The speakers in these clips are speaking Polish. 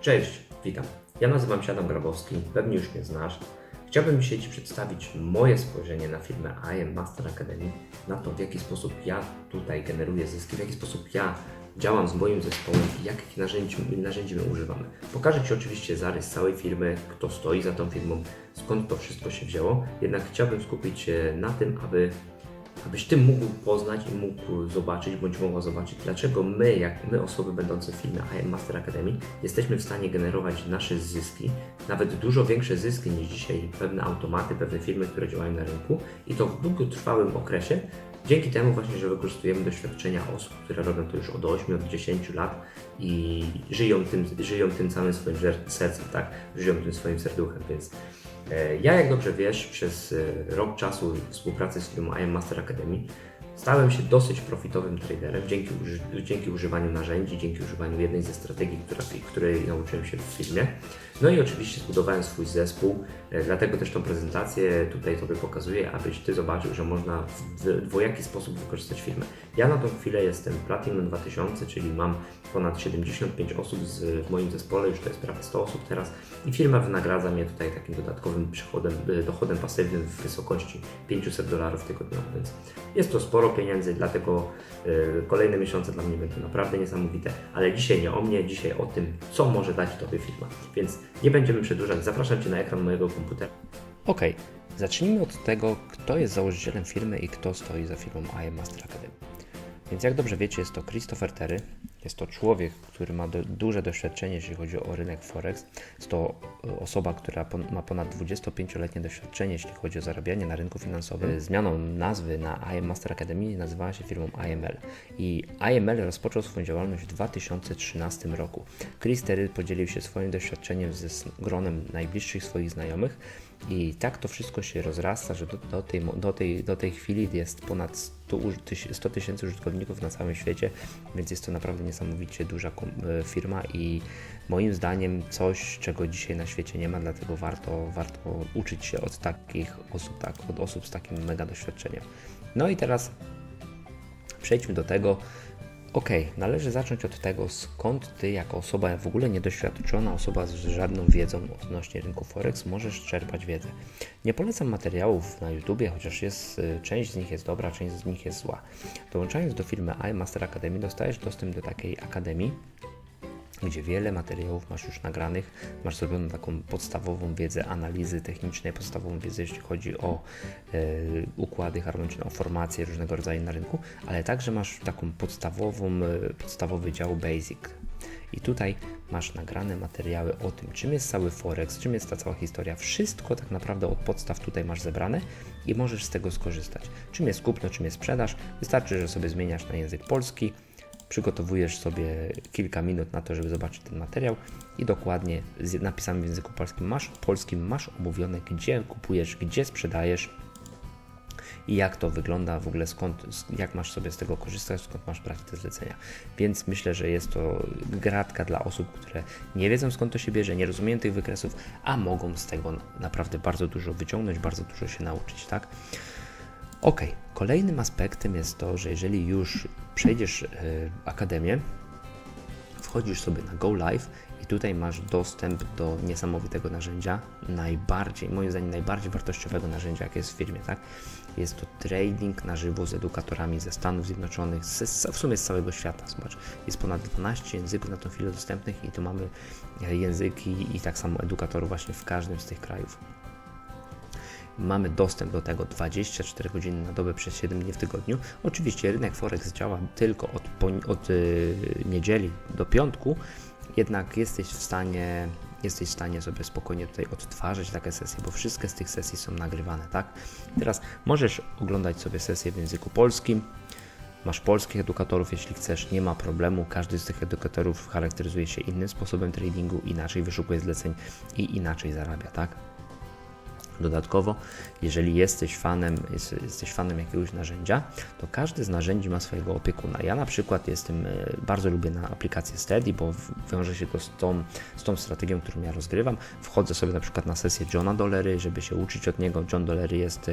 Cześć, witam. Ja nazywam się Adam Grabowski, pewnie już mnie znasz. Chciałbym dzisiaj Ci przedstawić moje spojrzenie na firmę I Am Master Academy, na to w jaki sposób ja tutaj generuję zyski, w jaki sposób ja działam z moim zespołem i jakich narzędzi, narzędzi my używamy. Pokażę Ci oczywiście zarys całej firmy, kto stoi za tą firmą, skąd to wszystko się wzięło, jednak chciałbym skupić się na tym, aby abyś Ty mógł poznać i mógł zobaczyć, bądź mogła zobaczyć, dlaczego my, jak my osoby będące w firmie IM Master Academy, jesteśmy w stanie generować nasze zyski, nawet dużo większe zyski niż dzisiaj pewne automaty, pewne firmy, które działają na rynku. I to w długotrwałym okresie, dzięki temu właśnie, że wykorzystujemy doświadczenia osób, które robią to już od 8, od 10 lat i żyją tym, żyją tym całym swoim sercem, tak? Żyją tym swoim serduchem, więc E, Ja, jak dobrze wiesz, przez e, rok czasu współpracy z firmą IM Master Academy stałem się dosyć profitowym traderem dzięki, dzięki używaniu narzędzi, dzięki używaniu jednej ze strategii, która, której nauczyłem się w firmie. No i oczywiście zbudowałem swój zespół, e, dlatego też tą prezentację tutaj Tobie pokazuję, abyś Ty zobaczył, że można w dwojaki sposób wykorzystać firmę. Ja na tą chwilę jestem Platinum 2000, czyli mam ponad 75 osób z, w moim zespole, już to jest prawie 100 osób teraz i firma wynagradza mnie tutaj takim dodatkowym przychodem, e, dochodem pasywnym w wysokości 500 dolarów tygodniowo, więc jest to sporo pieniędzy, dlatego e, kolejne miesiące dla mnie będą naprawdę niesamowite, ale dzisiaj nie o mnie, dzisiaj o tym, co może dać Tobie firma, więc nie będziemy przedłużać, zapraszam Cię na ekran mojego komputera. Ok, zacznijmy od tego, kto jest założycielem firmy i kto stoi za firmą IM Master Academy. Więc jak dobrze wiecie, jest to Christopher Terry. Jest to człowiek, który ma do, duże doświadczenie, jeśli chodzi o rynek Forex. Jest to e, osoba, która pon, ma ponad 25-letnie doświadczenie, jeśli chodzi o zarabianie na rynku finansowym. Zmianą nazwy na IM Master Academy nazywała się firmą IML. I IML rozpoczął swoją działalność w 2013 roku. Chris Terry podzielił się swoim doświadczeniem ze gronem najbliższych swoich znajomych i tak to wszystko się rozrasta, że do, do, tej, do, tej, do tej chwili jest ponad 100 uż- tyś- 100 tysięcy użytkowników na całym świecie, więc jest to naprawdę niesamowicie duża e, firma i moim zdaniem coś, czego dzisiaj na świecie nie ma, dlatego warto, warto uczyć się od takich osób, tak, od osób z takim mega doświadczeniem. No i teraz przejdźmy do tego, Ok, należy zacząć od tego, skąd Ty, jako osoba w ogóle niedoświadczona, osoba z żadną wiedzą odnośnie rynku Forex, możesz czerpać wiedzę. Nie polecam materiałów na YouTubie, chociaż jest, y, część z nich jest dobra, część z nich jest zła. Dołączając do firmy iMaster Academy, dostajesz dostęp do takiej akademii, gdzie wiele materiałów masz już nagranych, masz zrobioną taką podstawową wiedzę analizy technicznej, podstawową wiedzę, jeśli chodzi o e, układy harmoniczne, o formacje różnego rodzaju na rynku, ale także masz taką podstawową, e, podstawowy dział Basic. I tutaj masz nagrane materiały o tym, czym jest cały Forex, czym jest ta cała historia. Wszystko tak naprawdę od podstaw tutaj masz zebrane i możesz z tego skorzystać. Czym jest kupno, czym jest sprzedaż. Wystarczy, że sobie zmieniasz na język polski, przygotowujesz sobie kilka minut na to, żeby zobaczyć ten materiał i dokładnie z napisami w języku polskim masz, polskim masz omówione, gdzie kupujesz, gdzie sprzedajesz i jak to wygląda w ogóle, skąd, jak masz sobie z tego korzystać, skąd masz brać te zlecenia. Więc myślę, że jest to gratka dla osób, które nie wiedzą skąd to się bierze, nie rozumieją tych wykresów, a mogą z tego naprawdę bardzo dużo wyciągnąć, bardzo dużo się nauczyć, tak? Ok, kolejnym aspektem jest to, że jeżeli już przejdziesz e, akademię, wchodzisz sobie na Go Live i tutaj masz dostęp do niesamowitego narzędzia, najbardziej, moim zdaniem najbardziej wartościowego narzędzia, jakie jest w firmie, tak? Jest to trading na żywo z edukatorami ze Stanów Zjednoczonych, z, w sumie z całego świata, zobacz. Jest ponad 12 języków na tą chwilę dostępnych i tu mamy języki i tak samo edukatorów właśnie w każdym z tych krajów. Mamy dostęp do tego 24 godziny na dobę przez 7 dni w tygodniu. Oczywiście rynek Forex działa tylko od, od y, niedzieli do piątku, jednak jesteś w stanie jesteś w stanie sobie spokojnie tutaj odtwarzać takie sesje, bo wszystkie z tych sesji są nagrywane, tak? Teraz możesz oglądać sobie sesje w języku polskim, Masz polskich edukatorów, jeśli chcesz, nie ma problemu. Każdy z tych edukatorów charakteryzuje się innym sposobem tradingu, inaczej wyszukuje zleceń i inaczej zarabia, tak? Dodatkowo, jeżeli jesteś fanem, jest, jesteś fanem jakiegoś narzędzia, to każdy z narzędzi ma swojego opiekuna. Ja na przykład jestem, e, bardzo lubię na aplikację Steady, bo wiąże się to z tą, z tą strategią, którą ja rozgrywam. Wchodzę sobie na przykład na sesję Johna Dollery, żeby się uczyć od niego. John Dollery jest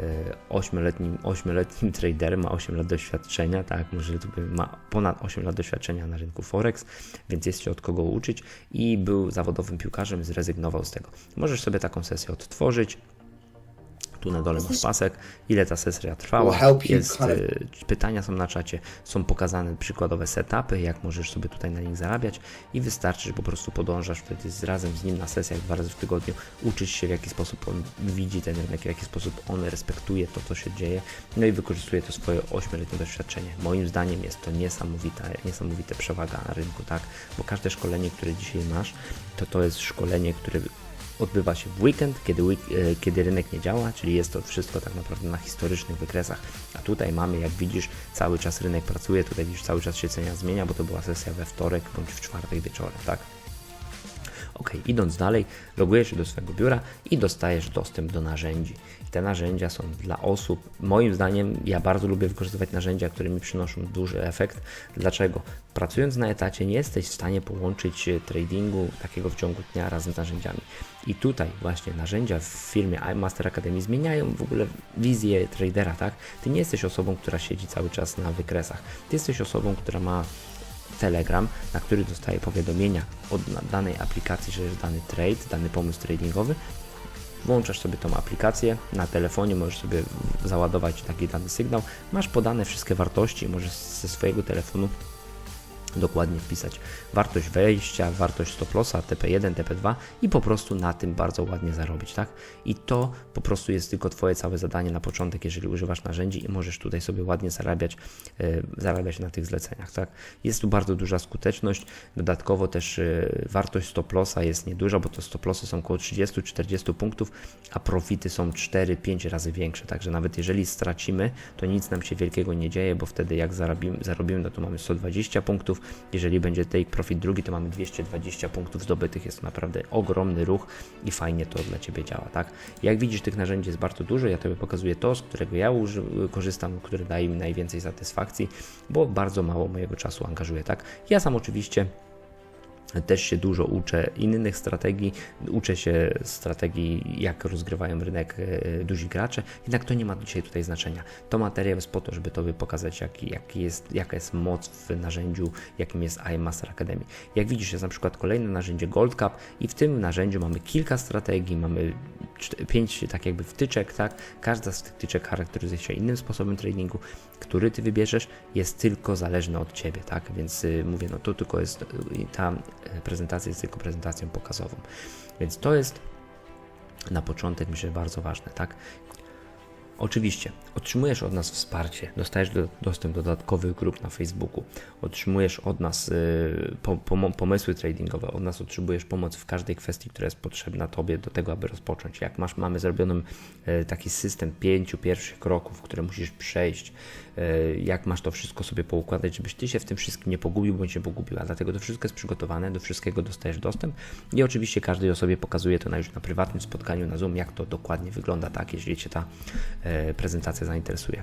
e, 8-letnim, 8-letnim traderem, ma 8 lat doświadczenia, tak, może by- ma ponad 8 lat doświadczenia na rynku Forex, więc jest się od kogo uczyć i był zawodowym piłkarzem, zrezygnował z tego. Możesz sobie taką sesję odtworzyć. Tu na dole masz pasek, ile ta sesja trwała. Jest, y, pytania są na czacie, są pokazane przykładowe setupy, jak możesz sobie tutaj na nich zarabiać i wystarczy, że po prostu podążasz wtedy z, razem z nim na sesjach dwa razy w tygodniu, uczysz się w jaki sposób on widzi ten rynek, w jaki sposób on respektuje to, co się dzieje, no i wykorzystuje to swoje 8-letnie doświadczenie. Moim zdaniem jest to niesamowita, niesamowita przewaga na rynku, tak, bo każde szkolenie, które dzisiaj masz, to to jest szkolenie, które odbywa się w weekend, kiedy, e, kiedy rynek nie działa, czyli jest to wszystko tak naprawdę na historycznych wykresach. A tutaj mamy, jak widzisz, cały czas rynek pracuje, tutaj widzisz, cały czas się cena zmienia, bo to była sesja we wtorek bądź w czwartek wieczorem, tak? Ok, idąc dalej, logujesz się do swojego biura i dostajesz dostęp do narzędzi. I te narzędzia są dla osób, moim zdaniem, ja bardzo lubię wykorzystywać narzędzia, które mi przynoszą duży efekt. Dlaczego? Pracując na etacie nie jesteś w stanie połączyć e, tradingu takiego w ciągu dnia razem z narzędziami. I tutaj właśnie narzędzia w firmie iMaster Academy zmieniają w ogóle wizję tradera, tak? Ty nie jesteś osobą, która siedzi cały czas na wykresach. Ty jesteś osobą, która ma Telegram, na który dostaje powiadomienia od danej aplikacji, że jest dany trade, dany pomysł tradingowy. Włączasz sobie tą aplikację na telefonie, możesz sobie załadować taki dany sygnał. Masz podane wszystkie wartości, możesz ze swojego telefonu dokładnie wpisać wartość wejścia, wartość stop lossa, TP1, TP2 i po prostu na tym bardzo ładnie zarobić, tak? I to po prostu jest tylko Twoje całe zadanie na początek, jeżeli używasz narzędzi i możesz tutaj sobie ładnie zarabiać, e, zarabiać na tych zleceniach, tak? Jest tu bardzo duża skuteczność, dodatkowo też e, wartość stop lossa jest nieduża, bo to stop lossy są około 30-40 punktów, a profity są 4-5 razy większe, także nawet jeżeli stracimy, to nic nam się wielkiego nie dzieje, bo wtedy jak zarobimy, zarobimy no to mamy 120 punktów, jeżeli będzie take profit drugi, to mamy 220 punktów zdobytych, jest to naprawdę ogromny ruch i fajnie to dla Ciebie działa, tak? Jak widzisz, tych narzędzi jest bardzo dużo, ja Tobie pokazuję to, z którego ja korzystam, które daje mi najwięcej satysfakcji, bo bardzo mało mojego czasu angażuję, tak? Ja sam oczywiście też się dużo uczę innych strategii, uczę się strategii, jak rozgrywają rynek e, duzi gracze, jednak to nie ma dzisiaj tutaj znaczenia. To materiał jest po to, żeby Tobie pokazać, jaki, jaki jest, jaka jest moc w narzędziu, jakim jest IM Master Academy. Jak widzisz, jest na przykład kolejne narzędzie Gold Cup i w tym narzędziu mamy kilka strategii, mamy pięć tak jakby wtyczek, tak? Każda z tych wtyczek charakteryzuje się innym sposobem tradingu, który Ty wybierzesz, jest tylko zależny od Ciebie, tak? Więc y, mówię, no to tylko jest, y, ta y, prezentacja jest tylko prezentacją pokazową. Więc to jest na początek myślę bardzo ważne, tak? Oczywiście, otrzymujesz od nas wsparcie, dostajesz do, dostęp do dodatkowych grup na Facebooku, otrzymujesz od nas y, po, pomo- pomysły tradingowe, od nas otrzymujesz pomoc w każdej kwestii, która jest potrzebna Tobie do tego, aby rozpocząć. Jak masz, mamy zrobiony y, taki system pięciu pierwszych kroków, które musisz przejść, y, jak masz to wszystko sobie poukładać, żebyś Ty się w tym wszystkim nie pogubił bądź nie pogubiła. Dlatego to wszystko jest przygotowane, do wszystkiego dostajesz dostęp i oczywiście każdej osobie pokazuję to na już na prywatnym spotkaniu na Zoom, jak to dokładnie wygląda, tak, jeżeli Cię ta e, prezentacja zainteresuje.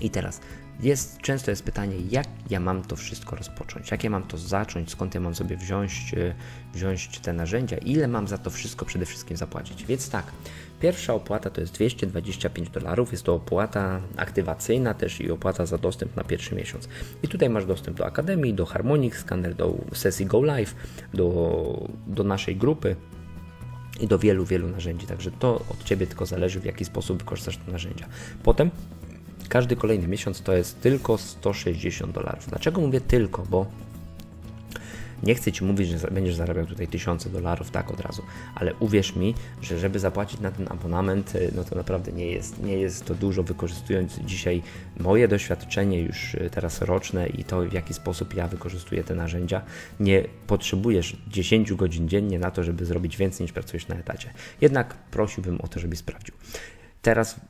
I teraz jest, często jest pytanie, jak ja mam to wszystko rozpocząć, jak ja mam to zacząć, skąd ja mam sobie wziąć, e, wziąć te narzędzia, ile mam za to wszystko przede wszystkim zapłacić. Więc tak, pierwsza opłata to jest 225 dolarów, jest to opłata aktywacyjna też i opłata za dostęp na pierwszy miesiąc. I tutaj masz dostęp do Akademii, do Harmonic Scanner, do sesji Go Live, do, do naszej grupy, i do wielu, wielu narzędzi. Także to od Ciebie tylko zależy, w jaki sposób wykorzystasz te narzędzia. Potem każdy kolejny miesiąc to jest tylko 160 dolarów. Dlaczego mówię tylko? Bo nie chcę Ci mówić, że będziesz zarabiał tutaj tysiące dolarów tak od razu, ale uwierz mi, że żeby zapłacić na ten abonament, y, no to naprawdę nie jest, nie jest to dużo, wykorzystując dzisiaj moje doświadczenie już y, teraz roczne i to w jaki sposób ja wykorzystuję te narzędzia, nie potrzebujesz 10 godzin dziennie na to, żeby zrobić więcej niż pracujesz na etacie. Jednak prosiłbym o to, żebyś sprawdził. Teraz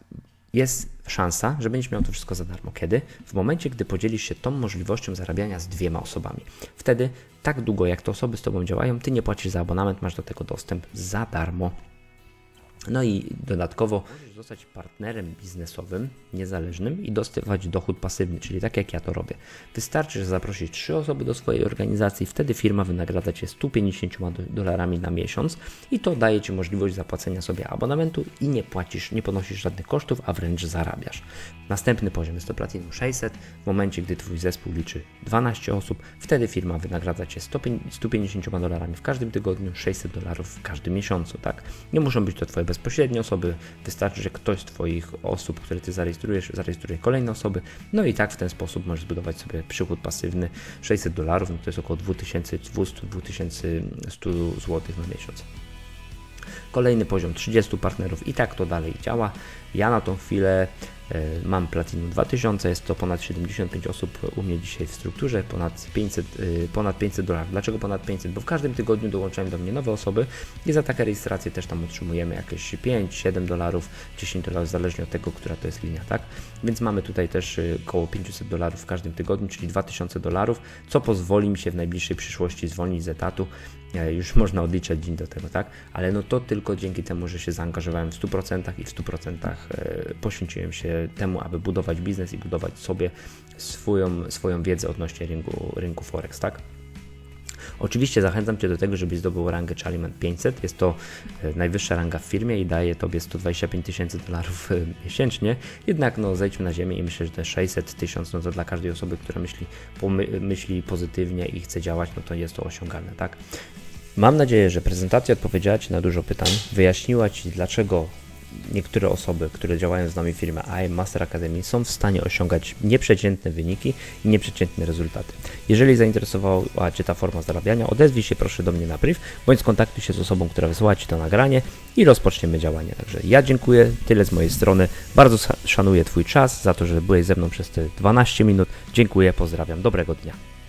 jest szansa, że będziesz miał to wszystko za darmo. Kiedy? W momencie, gdy podzielisz się tą możliwością zarabiania z dwiema osobami. Wtedy, tak długo jak te osoby z Tobą działają, Ty nie płacisz za abonament, masz do tego dostęp za darmo. No i dodatkowo możesz zostać partnerem biznesowym, niezależnym i dostawać dochód pasywny, czyli tak jak ja to robię. Wystarczy, że zaprosisz trzy osoby do swojej organizacji, wtedy firma wynagradza Cię 150 do- dolarami na miesiąc i to daje Ci możliwość zapłacenia sobie abonamentu i nie płacisz, nie ponosisz żadnych kosztów, a wręcz zarabiasz. Następny poziom jest to Platinum 600. W momencie, gdy Twój zespół liczy 12 osób, wtedy firma wynagradza Cię 150 150 dolarami w każdym tygodniu, 600 dolarów w każdym miesiącu, tak? Nie muszą być to Twoje bezpośrednie osoby, wystarczy, że ktoś z Twoich osób, które Ty zarejestrujesz, zarejestruje kolejne osoby, no i tak w ten sposób możesz zbudować sobie przychód pasywny 600 dolarów, no to jest około 2200-2100 zł na miesiąc. Kolejny poziom 30 partnerów i tak to dalej działa. Ja na tą chwilę mam Platinum 2000, jest to ponad 75 osób u mnie dzisiaj w strukturze, ponad 500, e, ponad 500 dolarów. Dlaczego ponad 500? Bo w każdym tygodniu dołączają do mnie nowe osoby i za takie rejestracje też tam otrzymujemy jakieś 5, 7 dolarów, 10 dolarów, zależnie od tego, która to jest linia, tak? Więc mamy tutaj też e, około 500 dolarów w każdym tygodniu, czyli 2000 dolarów, co pozwoli mi się w najbliższej przyszłości zwolnić z etatu. E, Już można odliczać dzień do tego, tak? Ale no to tylko dzięki temu, że się zaangażowałem w 100% i w 100% e, poświęciłem się temu, aby budować biznes i budować sobie swoją, swoją wiedzę odnośnie rynku, rynku Forex, tak? Oczywiście zachęcam Cię do tego, żebyś zdobył rangę Charlie 500. Jest to e, najwyższa ranga w firmie i daje Tobie 125 tysięcy dolarów e, miesięcznie. Jednak no, zejdźmy na ziemię i myślę, że te 600 tysięcy, no to dla każdej osoby, która myśli, myśli pozytywnie i chce działać, no to jest to osiągalne, tak? Mam nadzieję, że prezentacja odpowiedziała Ci na dużo pytań, wyjaśniła Ci, dlaczego niektóre osoby, które działają z nami w firmie IM Master Academy są w stanie osiągać nieprzeciętne wyniki i nieprzeciętne rezultaty. Jeżeli zainteresowała Cię ta forma zarabiania, odezwij się proszę do mnie na priv, bądź skontaktuj się z osobą, która wysłała Ci to nagranie i rozpoczniemy działanie. Także ja dziękuję, tyle z mojej strony. Bardzo szanuję Twój czas za to, że byłeś ze mną przez te 12 minut. Dziękuję, pozdrawiam, dobrego dnia.